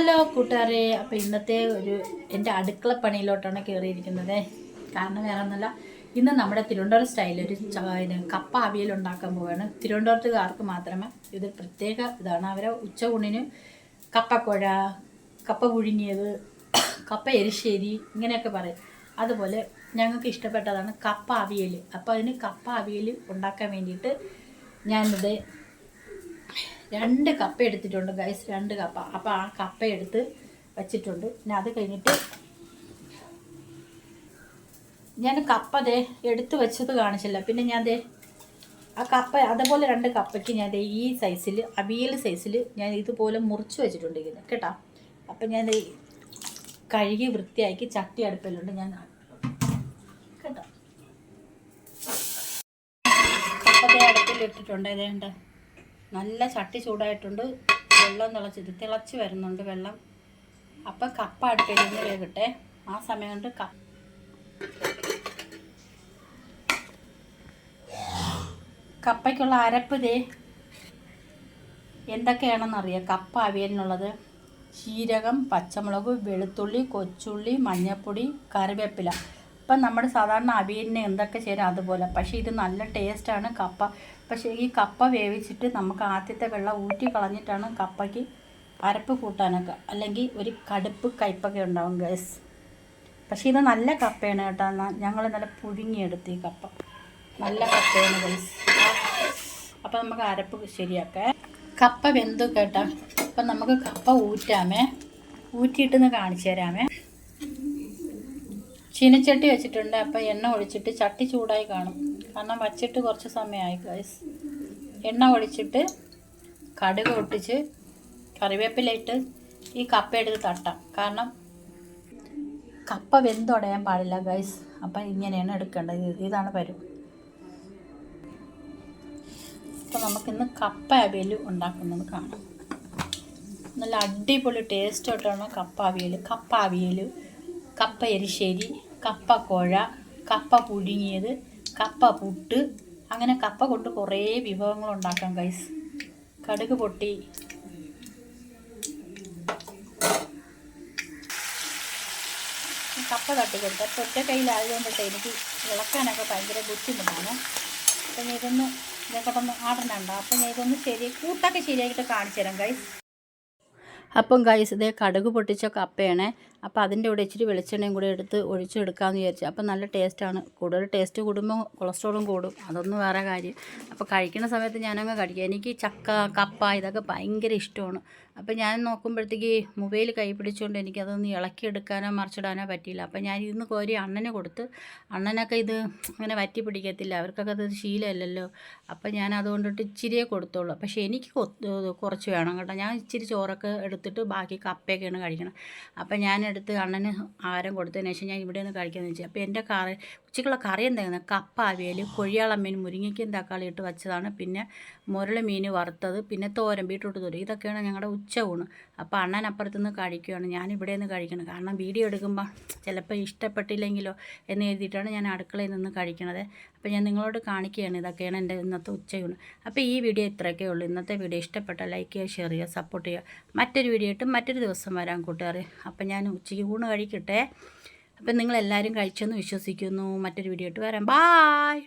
Hello കൂട്ടുകാരെ അപ്പോൾ ഇന്നത്തെ ഒരു എന്റെ അടുക്കള പണിയിലോട്ടാണ് കയറിയിരിക്കുന്നത് കാരണം വേറെ ഒന്നല്ല ഇന്ന് നമ്മുടെ തിരുവനന്തപുരം സ്റ്റൈലിൽ ഒരു കപ്പ അവിയൽ ഉണ്ടാക്കാൻ പോവുകയാണ് തിരുവനന്തപുരത്തുകാർക്ക് മാത്രമേ ഇത് പ്രത്യേക ഇതാണ്. അവരെ ഉച്ചയൂണിന് കപ്പക്കുഴ കപ്പ പുഴുങ്ങിയത് കപ്പ എരിശ്ശേരി ഇങ്ങനെയൊക്കെ പറയും. അതുപോലെ ഞങ്ങൾക്ക് ഇഷ്ടപ്പെട്ടതാണ് കപ്പ അവിയൽ. അപ്പോൾ അതിന് കപ്പ അവിയൽ ഉണ്ടാക്കാൻ വേണ്ടിയിട്ട് ഞാനിത് രണ്ട് കപ്പ എടുത്തിട്ടുണ്ട് ഗൈസ് രണ്ട് കപ്പ അപ്പോൾ ആ കപ്പ എടുത്ത് വച്ചിട്ടുണ്ട്. പിന്നെ അത് കഴിഞ്ഞിട്ട് ഞാൻ കപ്പ ദേ എടുത്ത് വെച്ചത് കാണിച്ചില്ല. പിന്നെ ഞാൻ ദേ ആ കപ്പ അതുപോലെ രണ്ട് കപ്പയ്ക്ക് ഞാൻ ഈ സൈസിൽ അവിയൽ സൈസിൽ ഞാൻ ഇതുപോലെ മുറിച്ച് വെച്ചിട്ടുണ്ട് ഇതിന് കേട്ടോ? അപ്പം ഞാൻ കഴുകി വൃത്തിയാക്കി ചട്ടി അടുപ്പിലുണ്ട് ഞാൻ കേട്ടോ? കപ്പത്തെ അടുപ്പിലിട്ടിട്ടുണ്ട് ഇതേണ്ട നല്ല ചട്ടി ചൂടായിട്ടുണ്ട്. വെള്ളം തിളച്ച് തിളച്ച് വരുന്നുണ്ട് വെള്ളം. അപ്പം കപ്പ അടുപ്പിൽ വേകട്ടെ ആ സമയം കൊണ്ട് ക കപ്പയ്ക്കുള്ള അരപ്പ് ദേ. എന്തൊക്കെയാണെന്നറിയാം. കപ്പ അവിയലിനുള്ളത്. ജീരകം പച്ചമുളക് വെളുത്തുള്ളി കൊച്ചുള്ളി മഞ്ഞൾപ്പൊടി കറിവേപ്പില. ഇപ്പം നമ്മൾ സാധാരണ അവിയലിന് എന്തൊക്കെ ചേരും അതുപോലെ. പക്ഷേ ഇത് നല്ല ടേസ്റ്റാണ് കപ്പ. പക്ഷേ ഈ കപ്പ വേവിച്ചിട്ട് നമുക്ക് ആദ്യത്തെ വെള്ളം ഊറ്റി കളഞ്ഞിട്ടാണ് കപ്പയ്ക്ക് അരപ്പ് കൂട്ടാനൊക്കെ. അല്ലെങ്കിൽ ഒരു കടുപ്പ് കയ്പ്പൊക്കെ ഉണ്ടാവും ഗസ് പക്ഷേ ഇത് നല്ല കപ്പയാണ് കേട്ടോ. ഞങ്ങൾ നല്ല പുഴുങ്ങിയെടുത്ത് ഈ കപ്പ. നല്ല കപ്പയാണ് ഗസ് അപ്പം നമുക്ക് അരപ്പ് ശരിയാക്കാം. കപ്പ വെന്തു കേട്ടോ. അപ്പം നമുക്ക് കപ്പ ഊറ്റാമേ. ഊറ്റിയിട്ടെന്ന് കാണിച്ചു തരാമേ. ചീനച്ചട്ടി വെച്ചിട്ടുണ്ട്. അപ്പം എണ്ണ ഒഴിച്ചിട്ട് ചട്ടി ചൂടായി കാണും. കാരണം വച്ചിട്ട് കുറച്ച് സമയമായി ഗൈസ് എണ്ണ ഒഴിച്ചിട്ട് കടുക് ഒട്ടിച്ച് കറിവേപ്പിലയിട്ട് ഈ കപ്പ എടുത്ത് തട്ടാം. കാരണം കപ്പ വെന്തുടയാൻ പാടില്ല ഗൈസ് അപ്പം ഇങ്ങനെയാണ് എടുക്കേണ്ടത്. ഇത് ഇതാണ് പരുവ്. അപ്പം നമുക്കിന്ന് കപ്പ അവിയൽ ഉണ്ടാക്കുന്നത് കാണാം. നല്ല അടിപൊളി ടേസ്റ്റ് ആയിട്ടാണ് കപ്പ അവിയൽ കപ്പ അവിയൽ കപ്പ എരിശ്ശേരി. കപ്പ കുഴ കപ്പ പുഴുങ്ങിയത് കപ്പ പുട്ട് അങ്ങനെ കപ്പ കൊണ്ട് കുറേ വിഭവങ്ങൾ ഉണ്ടാക്കാം ഗൈസ് കടുക് പൊട്ടി. കപ്പ തട്ടി കൊടുത്ത് അപ്പോൾ ഒറ്റ കയ്യിലായതുകൊണ്ടിട്ട് എനിക്ക് ഇളക്കാനൊക്കെ ഭയങ്കര ബുദ്ധിമുട്ടാണ്. അപ്പം ഞാൻ ഇതൊന്ന് ഇതൊക്കെ ഒന്ന് ആടണുണ്ടോ. അപ്പം ഞാൻ ഇതൊന്ന് ശരി കൂട്ടൊക്കെ ശരിയാക്കിയിട്ട് കാണിച്ചു തരാം ഗൈസ് അപ്പം ഗൈസ് ഇതേ കടുക് പൊട്ടിച്ച കപ്പയാണ്. അപ്പോൾ അതിന്റെ കൂടെ ഇച്ചിരി വെളിച്ചെണ്ണയും കൂടി എടുത്ത് ഒഴിച്ചെടുക്കാമെന്ന് വിചാരിച്ചു. അപ്പം നല്ല ടേസ്റ്റാണ് കൂടുതൽ ടേസ്റ്റ് കൂടുമ്പോൾ കൊളസ്ട്രോളും കൂടും. അതൊന്നും വേറെ കാര്യം. അപ്പോൾ കഴിക്കുന്ന സമയത്ത് ഞാനങ്ങ് കഴിക്കുക എനിക്ക് ചക്ക കപ്പ ഇതൊക്കെ ഭയങ്കര ഇഷ്ടമാണ്. അപ്പോൾ ഞാൻ നോക്കുമ്പോഴത്തേക്ക് മൊബൈൽ കൈ പിടിച്ചുകൊണ്ട് എനിക്കതൊന്ന് ഇളക്കിയെടുക്കാനോ മറിച്ചിടാനോ പറ്റിയില്ല. അപ്പോൾ ഞാൻ ഇന്ന് കോരി അണ്ണന് കൊടുത്ത് അണ്ണനൊക്കെ ഇത് അങ്ങനെ വറ്റി പിടിക്കത്തില്ല. അവർക്കൊക്കെ അത് ശീലമല്ലല്ലോ അപ്പോൾ ഞാൻ അതുകൊണ്ടിട്ട് ഇച്ചിരിയേ കൊടുത്തോളൂ. പക്ഷേ എനിക്ക് കുറച്ച് വേണം കേട്ടോ. ഞാൻ ഇച്ചിരി ചോറൊക്കെ എടുത്തിട്ട് ബാക്കി കപ്പയൊക്കെയാണ് കഴിക്കണം. അപ്പോൾ ഞാൻ എടുത്ത് അണ്ണന് ആഹാരം കൊടുത്തതിന് ശേഷം ഞാൻ ഇവിടെ നിന്ന് കഴിക്കാമെന്ന് വെച്ചു. അപ്പോൾ എന്റെ കറി ഉച്ചയ്ക്കുള്ള കറി എന്തായിരുന്നു? കപ്പ അവിയൽ കൊഴിയാള മീൻ മുരിങ്ങയ്ക്കും തക്കാളി ഇട്ട് വെച്ചതാണ്. പിന്നെ മുരളി മീൻ വറുത്തത് പിന്നെ തോരൻ ബീട്രൂട്ട് തോരൻ ഇതൊക്കെയാണ് ഞങ്ങളുടെ ഉച്ച ഊണ്. അപ്പോൾ അണ്ണൻ അപ്പുറത്തുനിന്ന് കഴിക്കുകയാണ് ഞാൻ ഇവിടെ നിന്ന് കഴിക്കണം. കാരണം വീഡിയോ എടുക്കുമ്പോൾ ചിലപ്പോൾ ഇഷ്ടപ്പെട്ടില്ലെങ്കിലോ എന്ന് എഴുതിയിട്ടാണ് ഞാൻ അടുക്കളയിൽ നിന്ന് കഴിക്കണത്. അപ്പോൾ ഞാൻ നിങ്ങളോട് കാണിക്കുകയാണ് ഇതൊക്കെയാണ് എന്റെ ഇന്നത്തെ ഉച്ചയൂണ് അപ്പോൾ ഈ വീഡിയോ ഇത്രയൊക്കെ ഉള്ളൂ. ഇന്നത്തെ വീഡിയോ ഇഷ്ടപ്പെട്ട ലൈക്ക് ചെയ്യുക ഷെയർ ചെയ്യുക സപ്പോർട്ട് ചെയ്യുക. മറ്റൊരു വീഡിയോ ഇട്ട് മറ്റൊരു ദിവസം വരാൻ കൂട്ടുകാർ അപ്പോൾ ഞാൻ ഉച്ചയ്ക്ക് ഊണ് കഴിക്കട്ടെ. അപ്പം നിങ്ങളെല്ലാവരും കഴിച്ചെന്ന് വിശ്വസിക്കുന്നു. മറ്റൊരു വീഡിയോ ഇട്ട് വരാം. ബായ്